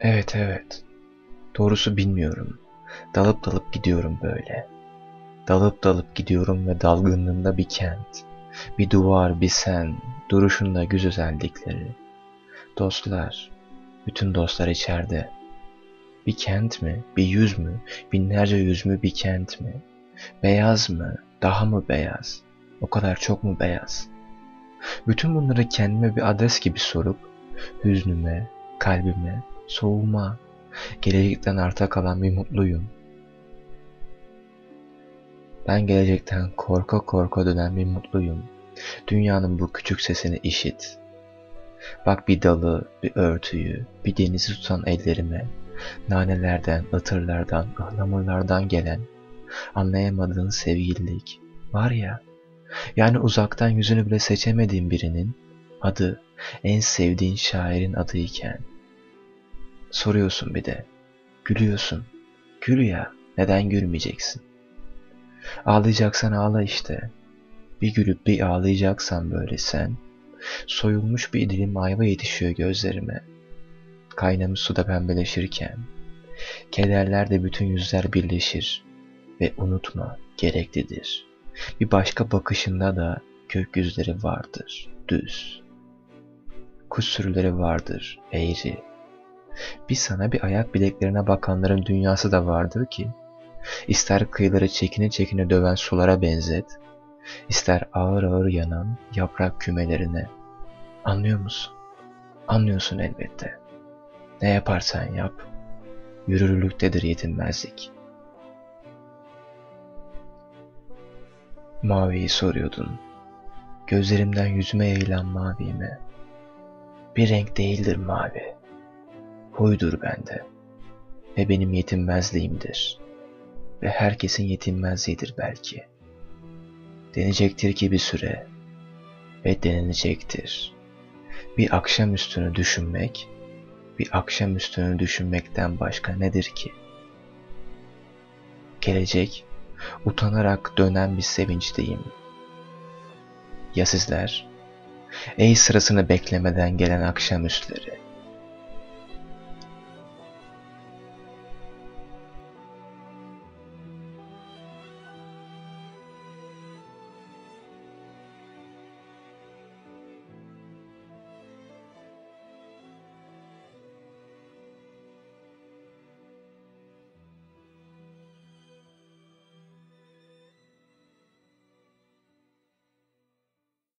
Evet evet. Doğrusu bilmiyorum. Dalıp dalıp gidiyorum böyle. Dalıp dalıp gidiyorum ve dalgınlığında bir kent. Bir duvar, bir sen, duruşunda güz özellikleri. Dostlar, bütün dostlar içeride. Bir kent mi, bir yüz mü, binlerce yüz mü bir kent mi? Beyaz mı, daha mı beyaz? O kadar çok mu beyaz? Bütün bunları kendime bir adres gibi sorup, hüznüme, kalbime, soğuma, gelecekten arta kalan bir mutluyum. Ben gelecekten korka korka dönen bir mutluyum. Dünyanın bu küçük sesini işit. Bak bir dalı, bir örtüyü, bir denizi tutan ellerime, nanelerden, ıtırlardan, ıhlamurlardan gelen, anlayamadığın sevgililik var ya, yani uzaktan yüzünü bile seçemediğin birinin adı, en sevdiğin şairin adıyken, soruyorsun bir de, gülüyorsun, gül ya, neden gülmeyeceksin? Ağlayacaksan ağla işte. Bir gülüp bir ağlayacaksan böyle sen. Soyulmuş bir dilim ayva yetişiyor gözlerime. Kaynamış suda pembeleşirken. Kederlerde bütün yüzler birleşir. Ve unutma gereklidir. Bir başka bakışında da gökyüzleri vardır, düz. Kuş sürüleri vardır, eğri. Bir sana bir ayak bileklerine bakanların dünyası da vardır ki, İster kıyıları çekine çekine döven sulara benzet, ister ağır ağır yanan yaprak kümelerine. Anlıyor musun? Anlıyorsun elbette. Ne yaparsan yap, yürürlüktedir yetinmezlik. Maviyi soruyordun. Gözlerimden yüzüme yayılan mavime. Bir renk değildir mavi. Huydur bende. Ve benim yetinmezliğimdir.'' ve herkesin yetinmezliğidir belki. Denecektir ki bir süre ve denilecektir. Bir akşam üstünü düşünmek, bir akşam üstünü düşünmekten başka nedir ki? Gelecek, utanarak dönen bir sevinçteyim. Ya sizler? Ey sırasını beklemeden gelen akşam üstleri.